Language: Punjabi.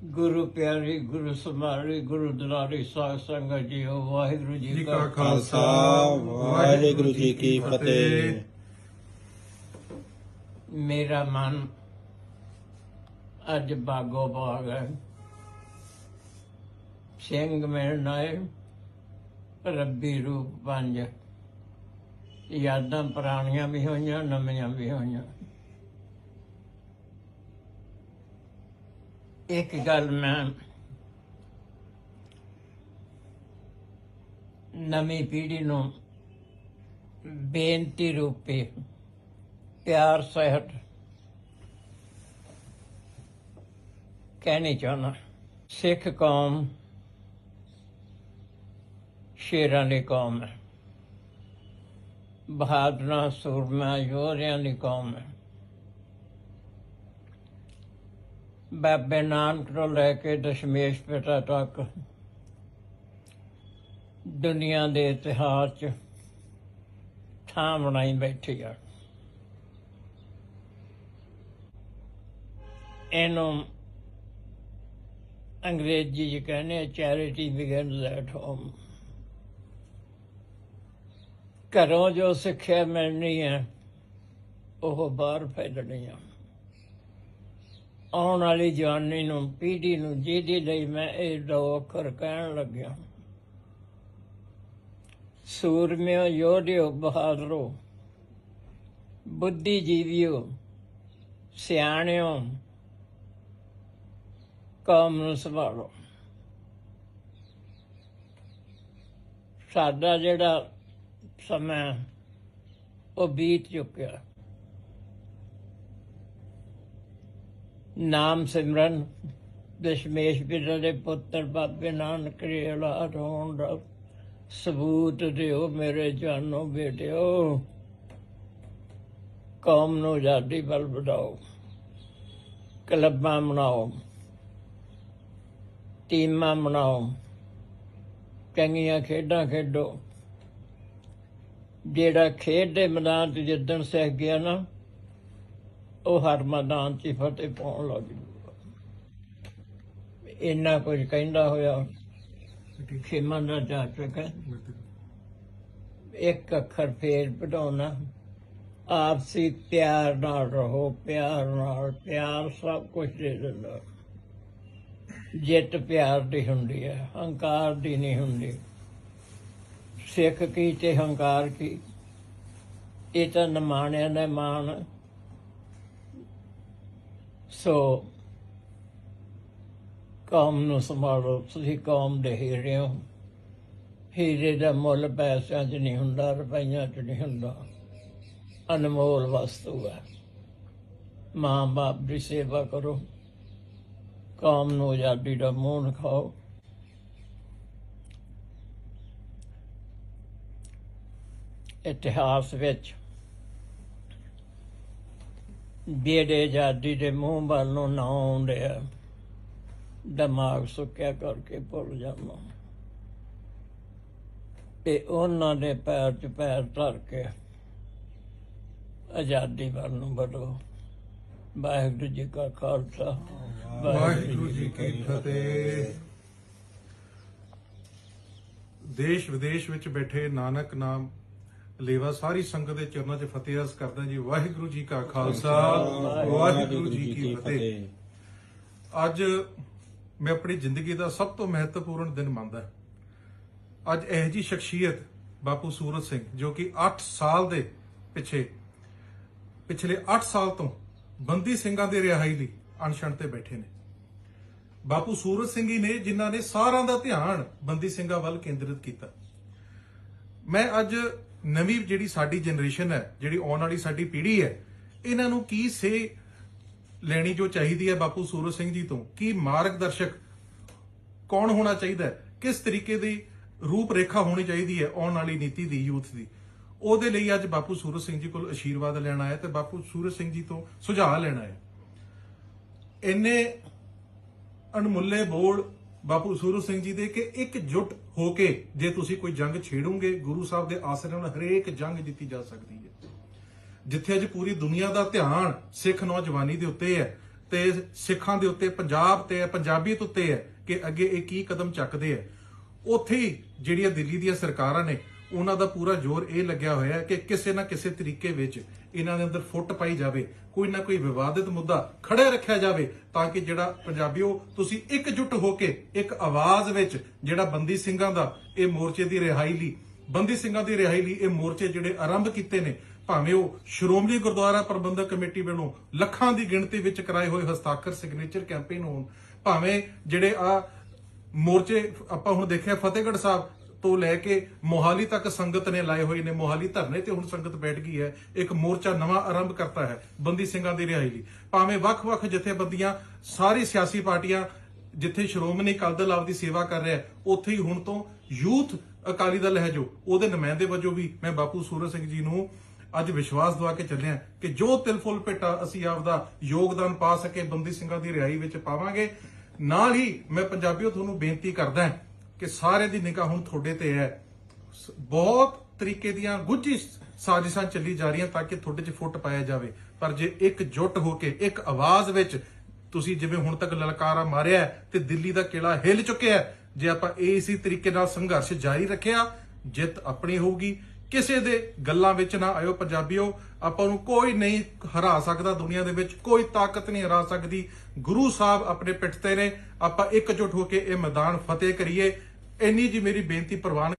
ਗੁਰੂ ਪਿਆਰੀ ਗੁਰੂ ਸਮਾਰੀ ਗੁਰੂ ਦੁਲਾਰੀ ਸਾਧ ਸੰਗਤ ਜੀਓ ਵਾਹਿਗੁਰੂ ਜੀ ਜੀ ਕਾ ਖਾਲਸਾ ਵਾਹਿਗੁਰੂ ਜੀ ਕੀ ਫਤਿਹ ਮੇਰਾ ਮਨ ਅੱਜ ਬਾਗੋ ਬਾਗ ਹੈ ਸਿੰਘ ਮਿਲਣ ਆਏ ਰੱਬੀ ਰੂਪ ਪੰਜ ਯਾਦਾਂ ਪੁਰਾਣੀਆਂ ਵੀ ਹੋਈਆਂ ਨਵੀਆਂ ਵੀ ਹੋਈਆਂ ਇੱਕ ਗੱਲ ਮੈਂ ਨਵੀਂ ਪੀੜ੍ਹੀ ਨੂੰ ਬੇਨਤੀ ਰੂਪੇ ਪਿਆਰ, ਸਹਿਤ ਕਹਿਣੀ ਚਾਹੁੰਦਾ। ਸਿੱਖ ਕੌਮ ਸ਼ੇਰਾਂ ਦੀ ਕੌਮ ਹੈ। ਬਹਾਦਰਾਂ ਸੂਰਮਾ ਯੋਧਿਆਂ ਦੀ ਕੌਮ ਹੈ। ਬਾਬੇ ਨਾਨਕ ਤੋਂ ਲੈ ਕੇ ਦਸ਼ਮੇਸ਼ ਪਿਤਾ ਤੱਕ ਦੁਨੀਆ ਦੇ ਇਤਿਹਾਸ 'ਚ ਥਾਂ ਬਣਾਈ ਬੈਠੀ ਆ। ਇਹਨੂੰ ਅੰਗਰੇਜ਼ੀ 'ਚ ਕਹਿੰਦੇ ਚੈਰਿਟੀ ਬਿਗਨਸ ਐਟ ਹੋਮ ਘਰੋਂ ਜੋ ਸਿੱਖਿਆ ਮਿਲਣੀ ਹੈ ਉਹ ਬਾਹਰ ਫੈਲਣੀ ਆ। ਆਉਣ ਵਾਲੀ ਜਵਾਨੀ ਨੂੰ, ਪੀੜ੍ਹੀ ਨੂੰ, ਜਿਹਦੇ ਲਈ ਮੈਂ ਇਹ ਦੋ ਅੱਖਰ ਕਹਿਣ ਲੱਗਿਆ। ਸੂਰਮਿਓ, ਯੋਧਿਓ, ਬਹਾਦਰੋ, ਬੁੱਧੀਜੀਵੀਓ, ਸਿਆਣਿਓ, ਕੌਮ ਨੂੰ ਸੰਭਾਲੋ। ਸਾਡਾ ਜਿਹੜਾ ਸਮਾਂ, ਉਹ ਬੀਤ ਚੁੱਕਿਆ। ਨਾਮ ਸਿਮਰਨ, ਦਸ਼ਮੇਸ਼ ਪਿਤਾ ਦੇ ਪੁੱਤਰ ਬਾਬੇ ਨਾਨਕ ਰੇਲਾ ਰੋਣ ਦਾ ਸਬੂਤ ਦਿਓ ਮੇਰੇ ਜਾਨੋ ਬੇਟਿਓ। ਕੌਮ ਨੂੰ ਆਜ਼ਾਦੀ ਵੱਲ ਵਧਾਓ। ਕਲੱਬਾਂ ਬਣਾਓ ਟੀਮਾਂ ਬਣਾਓ ਚੰਗੀਆਂ ਖੇਡਾਂ ਖੇਡੋ। ਜਿਹੜਾ ਖੇਡ ਦੇ ਮੈਦਾਨ 'ਚ ਜਿੱਦਣ ਸਹਿ ਗਿਆ ਨਾ ਉਹ ਹਰ ਮੈਦਾਨ 'ਚ ਹੀ ਫਤਿਹ ਪਾਉਣ ਲੱਗ ਜੂਗਾ ਇੰਨਾ ਕੁਝ ਕਹਿੰਦਾ ਹੋਇਆ, ਖੇਮਾ ਦਾ ਜਾ ਚੁੱਕਾ ਇੱਕ ਅੱਖਰ ਫੇਰ ਵਧਾਉਣਾ, ਆਪਸੀ ਪਿਆਰ ਨਾਲ ਰਹੋ, ਪਿਆਰ ਨਾਲ, ਪਿਆਰ ਸਭ ਕੁਝ ਦੇ ਦਿੰਦਾ। ਜਿੱਤ ਪਿਆਰ ਦੀ ਹੁੰਦੀ ਹੈ, ਹੰਕਾਰ ਦੀ ਨਹੀਂ ਹੁੰਦੀ। ਸਿੱਖ ਕੀ ਤੇ ਹੰਕਾਰ ਕੀ? ਇਹ ਤਾਂ ਨਮਾਣਿਆਂ ਦਾ ਮਾਣ ਸੋ ਕੌਮ ਨੂੰ ਸੰਭਾਲੋ, ਤੁਸੀਂ ਕੌਮ ਦੇ ਹੀਰੇ ਹੋ। ਹੀਰੇ ਦਾ ਮੁੱਲ ਪੈਸਿਆਂ 'ਚ ਨਹੀਂ ਹੁੰਦਾ, ਰੁਪਈਆਂ 'ਚ ਨਹੀਂ ਹੁੰਦਾ। ਅਨਮੋਲ ਵਸਤੂ ਹੈ। ਮਾਂ ਬਾਪ ਦੀ ਸੇਵਾ ਕਰੋ। ਕੌਮ ਨੂੰ ਆਜ਼ਾਦੀ ਦਾ ਮੂੰਹ ਖਾਓ। ਇਤਿਹਾਸ ਵਿੱਚ ਬੇੜੇ ਆਜ਼ਾਦੀ ਦੇ ਮੂੰਹ ਵੱਲ ਨੂੰ ਨਾ ਆਉਂਦੇ ਆ ਦਿਮਾਗ ਸੁੱਕਿਆ ਕਰਕੇ ਭੁੱਲ ਜਾਂਦਾ ਤੇ ਉਹਨਾਂ ਦੇ ਪੈਰ 'ਚ ਪੈਰ ਧਰ ਕੇ ਆਜ਼ਾਦੀ ਵੱਲ ਨੂੰ ਵਧੋ। ਵਾਹਿਗੁਰੂ ਜੀ ਕਾ ਖਾਲਸਾ। ਵਾਹਿਗੁਰੂ ਜੀ ਕੀ ਫਤਿਹ। ਦੇਸ਼ ਵਿਦੇਸ਼ ਵਿੱਚ ਬੈਠੇ ਨਾਨਕ ਨਾਮ ਲੇਵਾ ਸਾਰੀ ਸੰਗਤ ਦੇ ਚਰਨਾਂ 'ਚ ਫਤਿਹ ਅਰਜ਼ ਕਰਦਾ ਜੀ। ਵਾਹਿਗੁਰੂ ਜੀ ਕਾ ਖਾਲਸਾ ਵਾਹਿਗੁਰੂ ਜੀ ਕੀ ਫਤਿਹ। ਅੱਜ ਮੈਂ ਆਪਣੀ ਜ਼ਿੰਦਗੀ ਦਾ ਸਭ ਤੋਂ ਮਹੱਤਵਪੂਰਨ ਦਿਨ ਮੰਨਦਾ। ਅੱਜ ਇਹ ਜੀ ਸ਼ਖਸੀਅਤ ਬਾਪੂ ਸੂਰਤ ਸਿੰਘ ਜੋ ਕਿ 8 ਸਾਲ ਦੇ ਪਿੱਛੇ ਪਿਛਲੇ 8 ਸਾਲ ਤੋਂ ਬੰਦੀ ਸਿੰਘਾਂ ਦੇ ਰਿਹਾਈ ਲਈ ਅਨਸ਼ਨ ਤੇ ਬੈਠੇ ਨੇ। ਬਾਪੂ ਸੂਰਤ ਸਿੰਘ ਹੀ ਨੇ ਜਿਨ੍ਹਾਂ ਨੇ ਸਾਰਿਆਂ ਦਾ ਧਿਆਨ ਬੰਦੀ ਸਿੰਘਾਂ ਵੱਲ ਕੇਂਦਰਿਤ ਕੀਤਾ। ਮੈਂ ਅੱਜ ਨਵੀਂ ਜਿਹੜੀ ਸਾਡੀ ਜਨਰੇਸ਼ਨ ਹੈ, ਜਿਹੜੀ ਆਉਣ ਵਾਲੀ ਸਾਡੀ ਪੀੜ੍ਹੀ ਹੈ, ਇਹਨਾਂ ਨੂੰ ਕੀ ਸੇ ਲੈਣੀ ਜੋ ਚਾਹੀਦੀ ਹੈ ਬਾਪੂ ਸੂਰਜ ਸਿੰਘ ਜੀ ਤੋਂ? ਕੀ ਮਾਰਗਦਰਸ਼ਕ ਕੌਣ ਹੋਣਾ ਚਾਹੀਦਾ ਹੈ? ਕਿਸ ਤਰੀਕੇ ਦੀ ਰੂਪ ਰੇਖਾ ਹੋਣੀ ਚਾਹੀਦੀ ਹੈ ਆਉਣ ਵਾਲੀ ਨੀਤੀ ਦੀ, ਯੂਥ ਦੀ? ਉਹਦੇ ਲਈ ਅੱਜ ਬਾਪੂ ਸੂਰਤ ਸਿੰਘ ਜੀ ਕੋਲ ਅਸ਼ੀਰਵਾਦ ਲੈਣਾ ਹੈ ਤੇ ਬਾਪੂ ਸੂਰਜ ਸਿੰਘ ਜੀ ਤੋਂ ਸੁਝਾਅ ਲੈਣਾ ਹੈ ਇੰਨੇ ਅਣਮੁੱਲੇ ਬੋਲ ਬਾਪੂ ਸੂਰਤ ਸਿੰਘ ਜੀ ਦੇ ਕਿ ਇਕਜੁੱਟ ਹੋ ਕੇ ਜੇ ਤੁਸੀਂ ਕੋਈ ਜੰਗ ਛੇੜੋਗੇ, ਗੁਰੂ ਸਾਹਿਬ ਦੇ ਆਸਰੇ ਨਾਲ ਹਰੇਕ ਜੰਗ ਜਿੱਤੀ ਜਾ ਸਕਦੀ ਹੈ। ਜਿੱਥੇ ਅੱਜ ਪੂਰੀ ਦੁਨੀਆ ਦਾ ਧਿਆਨ ਸਿੱਖ ਨੌਜਵਾਨੀ ਦੇ ਉੱਤੇ ਹੈ ਤੇ ਸਿੱਖਾਂ ਦੇ ਉੱਤੇ ਪੰਜਾਬ ਤੇ ਪੰਜਾਬੀਅਤ ਉੱਤੇ ਹੈ ਕਿ ਅੱਗੇ ਇਹ ਕੀ ਕਦਮ ਚੱਕਦੇ ਹੈ। ਉੱਥੇ ਹੀ ਜਿਹੜੀਆਂ ਦਿੱਲੀ ਦੀਆਂ ਸਰਕਾਰਾਂ ਨੇ ਉਹਨਾਂ ਦਾ ਪੂਰਾ ਜ਼ੋਰ ਇਹ ਲੱਗਿਆ ਹੋਇਆ ਹੈ ਕਿ ਕਿਸੇ ਨਾ ਕਿਸੇ ਤਰੀਕੇ ਵਿੱਚ ਇਹਨਾਂ ਦੇ ਅੰਦਰ ਫੁੱਟ ਪਾਈ ਜਾਵੇ, ਕੋਈ ਨਾ ਕੋਈ ਵਿਵਾਦਿਤ ਮੁੱਦਾ ਖੜਾ ਰੱਖਿਆ ਜਾਵੇ ਤਾਂ ਕਿ ਜਿਹੜਾ ਪੰਜਾਬੀਓ, ਤੁਸੀਂ ਇਕਜੁੱਟ ਹੋ ਕੇ ਇੱਕ ਆਵਾਜ਼ ਵਿੱਚ ਜਿਹੜਾ ਬੰਦੀ ਸਿੰਘਾਂ ਦਾ ਇਹ ਮੋਰਚੇ ਦੀ ਰਿਹਾਈ ਲਈ, ਬੰਦੀ ਸਿੰਘਾਂ ਦੀ ਰਿਹਾਈ ਲਈ ਇਹ ਮੋਰਚੇ ਜਿਹੜੇ ਆਰੰਭ ਕੀਤੇ ਨੇ, ਭਾਵੇਂ ਉਹ ਸ਼੍ਰੋਮਣੀ ਗੁਰਦੁਆਰਾ ਪ੍ਰਬੰਧਕ ਕਮੇਟੀ ਵੱਲੋਂ ਲੱਖਾਂ ਦੀ ਗਿਣਤੀ ਵਿੱਚ ਕਰਾਏ ਹੋਏ ਹਸਤਾਖਰ ਸਿਗਨੇਚਰ ਕੈਂਪੇਨ ਹੋਣ, ਭਾਵੇਂ ਜਿਹੜੇ ਆ ਮੋਰਚੇ, ਆਪਾਂ ਹੁਣ ਦੇਖਿਆ ਫਤਿਹਗੜ੍ਹ ਸਾਹਿਬ ਤੋਂ ਲੈ ਕੇ ਮੋਹਾਲੀ ਤੱਕ ਸੰਗਤ ਨੇ ਲਾਏ ਹੋਏ ਨੇ। ਮੋਹਾਲੀ ਧਰਨੇ ਤੇ ਹੁਣ ਸੰਗਤ ਬੈਠ ਗਈ ਹੈ। ਇੱਕ ਮੋਰਚਾ ਨਵਾਂ ਆਰੰਭ ਕਰਤਾ ਹੈ ਬੰਦੀ ਸਿੰਘਾਂ ਦੀ ਰਿਹਾਈ ਲਈ। ਭਾਵੇਂ ਵੱਖ-ਵੱਖ ਜਥੇਬੰਦੀਆਂ, ਸਾਰੀ ਸਿਆਸੀ ਪਾਰਟੀਆਂ ਜਿੱਥੇ ਸ਼੍ਰੋਮਣੀ ਅਕਾਲੀ ਦਲ ਆਪਦੀ ਸੇਵਾ ਕਰ ਰਿਹਾ ਉੱਥੇ ਹੀ ਹੁਣ ਤੋਂ ਯੂਥ ਅਕਾਲੀ ਦਲ ਹੈ ਜੋ, ਉਹਦੇ ਨੁਮਾਇੰਦੇ ਵਜੋਂ ਵੀ ਮੈਂ ਬਾਪੂ ਸੂਰਜ ਸਿੰਘ ਜੀ ਨੂੰ ਅੱਜ ਵਿਸ਼ਵਾਸ ਦਵਾ ਕੇ ਚੱਲਿਆ ਕਿ ਜੋ ਤਿਲ ਫੁੱਲ ਭੇਟਾ ਅਸੀਂ ਆਪਦਾ ਯੋਗਦਾਨ ਪਾ ਸਕੇ, ਬੰਦੀ ਸਿੰਘਾਂ ਦੀ ਰਿਹਾਈ ਵਿੱਚ ਪਾਵਾਂਗੇ। ਨਾਲ ਹੀ ਮੈਂ ਪੰਜਾਬੀਓ, ਤੁਹਾਨੂੰ ਬੇਨਤੀ ਕਰਦਾ ਹਾਂ ਕਿ ਸਾਰੇ ਦੀ ਨਿਗਾਹ ਹੁਣ ਤੁਹਾਡੇ ਤੇ ਹੈ। ਬਹੁਤ ਤਰੀਕੇ ਦੀਆਂ ਗੁੱਝੀ ਸਾਜ਼ਿਸ਼ਾਂ ਚੱਲੀ ਜਾ ਰਹੀਆਂ ਤਾਂ ਕਿ ਤੁਹਾਡੇ 'ਚ ਫੁੱਟ ਪਾਇਆ ਜਾਵੇ। ਪਰ ਜੇ ਇੱਕ ਜੁੱਟ ਹੋ ਕੇ, ਇੱਕ ਆਵਾਜ਼ ਵਿੱਚ ਤੁਸੀਂ ਜਿਵੇਂ ਹੁਣ ਤੱਕ ਲਲਕਾਰਾ ਮਾਰਿਆ ਤੇ ਦਿੱਲੀ ਦਾ ਕਿਲਾ ਹਿੱਲ ਚੁੱਕਿਆ, ਜੇ ਆਪਾਂ ਇਸੇ ਤਰੀਕੇ ਨਾਲ ਸੰਘਰਸ਼ ਜਾਰੀ ਰੱਖਿਆ, ਜਿੱਤ ਆਪਣੀ ਹੋਊਗੀ। ਕਿਸੇ ਦੇ ਗੱਲਾਂ ਵਿੱਚ ਨਾ ਆਇਓ ਪੰਜਾਬੀਓ, ਆਪਾਂ ਨੂੰ ਕੋਈ ਨਹੀਂ ਹਰਾ ਸਕਦਾ ਦੁਨੀਆ ਦੇ ਵਿੱਚ, ਕੋਈ ਤਾਕਤ ਨਹੀਂ ਹਰਾ ਸਕਦੀ। ਗੁਰੂ ਸਾਹਿਬ ਆਪਣੇ ਪਿੱਠ ਤੇ ਨੇ, ਆਪਾਂ ਇਕਜੁੱਟ ਹੋ ਕੇ ਇਹ ਮੈਦਾਨ ਫਤਿਹ ਕਰੀਏ। ਇੰਨੀ ਜੀ ਮੇਰੀ ਬੇਨਤੀ ਪ੍ਰਵਾਨ